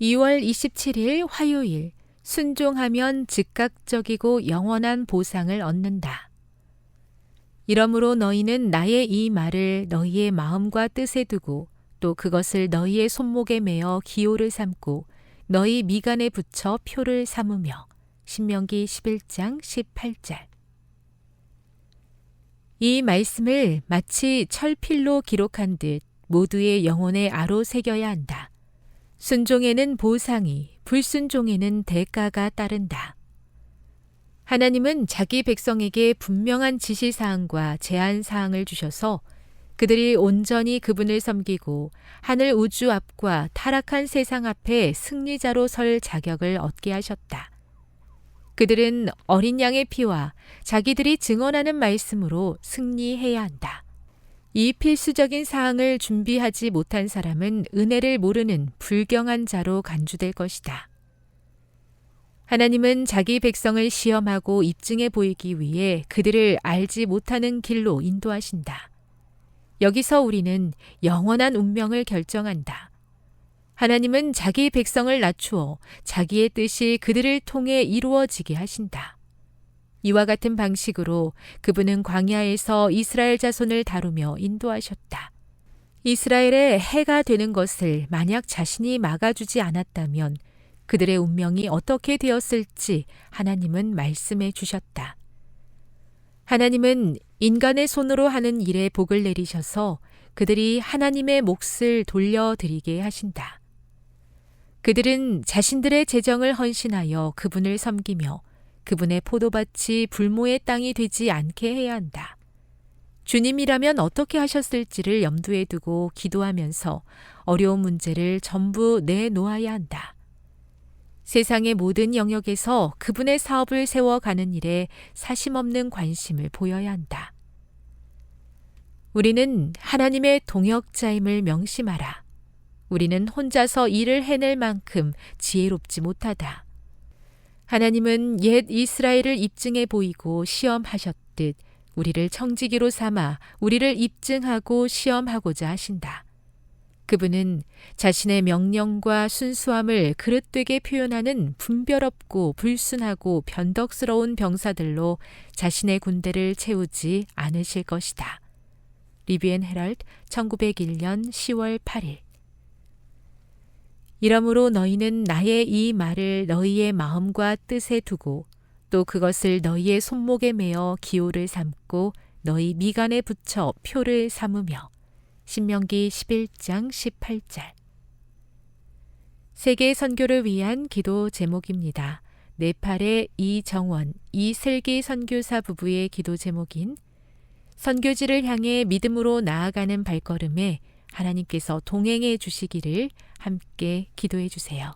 2월 27일 화요일 순종하면 즉각적이고 영원한 보상을 얻는다. 이러므로 너희는 나의 이 말을 너희의 마음과 뜻에 두고 또 그것을 너희의 손목에 매어 기호를 삼고 너희 미간에 붙여 표를 삼으며 신명기 11장 18절 이 말씀을 마치 철필로 기록한 듯 모두의 영혼의 아로 새겨야 한다. 순종에는 보상이, 불순종에는 대가가 따른다. 하나님은 자기 백성에게 분명한 지시사항과 제한사항을 주셔서 그들이 온전히 그분을 섬기고 하늘 우주 앞과 타락한 세상 앞에 승리자로 설 자격을 얻게 하셨다. 그들은 어린 양의 피와 자기들이 증언하는 말씀으로 승리해야 한다. 이 필수적인 사항을 준비하지 못한 사람은 은혜를 모르는 불경한 자로 간주될 것이다. 하나님은 자기 백성을 시험하고 입증해 보이기 위해 그들을 알지 못하는 길로 인도하신다. 여기서 우리는 영원한 운명을 결정한다. 하나님은 자기 백성을 낮추어 자기의 뜻이 그들을 통해 이루어지게 하신다. 이와 같은 방식으로 그분은 광야에서 이스라엘 자손을 다루며 인도하셨다. 이스라엘의 해가 되는 것을 만약 자신이 막아주지 않았다면 그들의 운명이 어떻게 되었을지 하나님은 말씀해 주셨다. 하나님은 인간의 손으로 하는 일에 복을 내리셔서 그들이 하나님의 몫을 돌려드리게 하신다. 그들은 자신들의 재정을 헌신하여 그분을 섬기며 그분의 포도밭이 불모의 땅이 되지 않게 해야 한다. 주님이라면 어떻게 하셨을지를 염두에 두고 기도하면서 어려운 문제를 전부 내놓아야 한다. 세상의 모든 영역에서 그분의 사업을 세워가는 일에 사심없는 관심을 보여야 한다. 우리는 하나님의 동역자임을 명심하라. 우리는 혼자서 일을 해낼 만큼 지혜롭지 못하다. 하나님은 옛 이스라엘을 입증해 보이고 시험하셨듯 우리를 청지기로 삼아 우리를 입증하고 시험하고자 하신다. 그분은 자신의 명령과 순수함을 그릇되게 표현하는 분별 없고 불순하고 변덕스러운 병사들로 자신의 군대를 채우지 않으실 것이다. 리비엔 헤럴드 1901년 10월 8일 이러므로 너희는 나의 이 말을 너희의 마음과 뜻에 두고 또 그것을 너희의 손목에 매어 기호를 삼고 너희 미간에 붙여 표를 삼으며 신명기 11장 18절 세계 선교를 위한 기도 제목입니다. 네팔의 이정원, 이슬기 선교사 부부의 기도 제목인 선교지를 향해 믿음으로 나아가는 발걸음에 하나님께서 동행해 주시기를 함께 기도해 주세요.